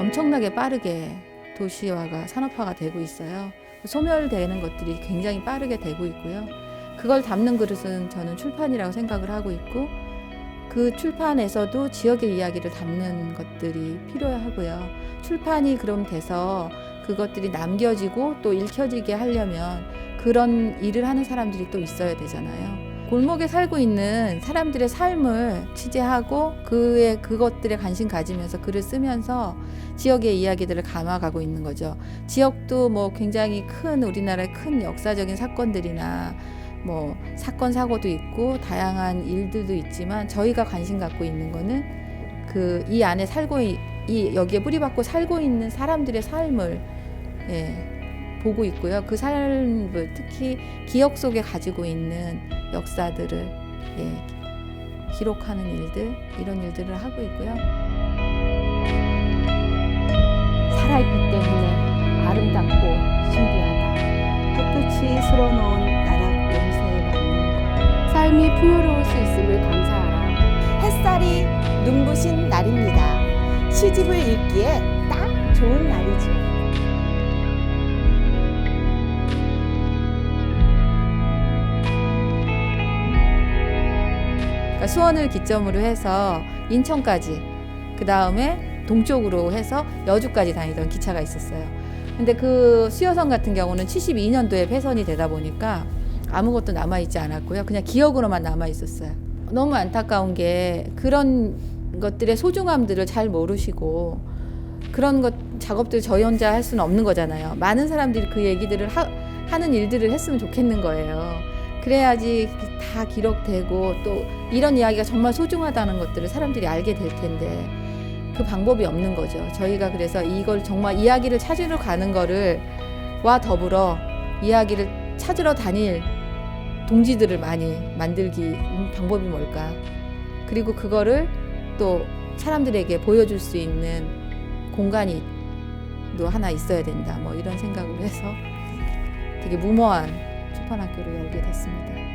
엄청나게 빠르게 도시화가 산업화가 되고 있어요. 소멸되는 것들이 굉장히 빠르게 되고 있고요. 그걸 담는 그릇은 저는 출판이라고 생각을 하고 있고 그 출판에서도 지역의 이야기를 담는 것들이 필요하고요. 출판이 그럼 돼서 그것들이 남겨지고 또 읽혀지게 하려면 그런 일을 하는 사람들이 또 있어야 되잖아요. 골목에 살고 있는 사람들의 삶을 취재하고 그의 그것들에 관심 가지면서 글을 쓰면서 지역의 이야기들을 감아가고 있는 거죠. 지역도 뭐 굉장히 큰 우리나라의 큰 역사적인 사건들이나 뭐 사건 사고도 있고 다양한 일들도 있지만 저희가 관심 갖고 있는 거는 그 이 안에 살고 이, 이 여기에 뿌리박고 살고 있는 사람들의 삶을 예, 보고 있고요. 그 삶을 특히 기억 속에 가지고 있는 역사들을 예, 기록하는 일들 이런 일들을 하고 있고요. 살아있기 때문에 아름답고 신비하다. 햇볕이 쓸어놓은 나락 냄새에 맞는 삶이 풍요로울 수 있음을 감사하라. 것. 햇살이 눈부신 날입니다. 시집을 읽기에 딱 좋은 날이죠. 그 수원을 기점으로 해서 인천까지 그 다음에 동쪽으로 해서 여주까지 다니던 기차가 있었어요. 근데 그 수여선 같은 경우는 72년도에 폐선이 되다 보니까 아무것도 남아 있지 않았고요. 그냥 기억으로만 남아 있었어요. 너무 안타까운 게 그런 것들의 소중함들을 잘 모르시고 그런 것 작업들 저희 혼자 할 수는 없는 거잖아요. 많은 사람들이 그 얘기들을 하, 하는 일들을 했으면 좋겠는 거예요. 그래야지 다 기록되고 또 이런 이야기가 정말 소중하다는 것들을 사람들이 알게 될 텐데 그 방법이 없는 거죠. 저희가 그래서 이걸 정말 이야기를 찾으러 가는 거를 와 더불어 이야기를 찾으러 다닐 동지들을 많이 만들기 음, 방법이 뭘까? 그리고 그거를 또 사람들에게 보여줄 수 있는 공간이 또 하나 있어야 된다. 뭐 이런 생각으로 해서 되게 무모한 출판학교를 열게 됐습니다.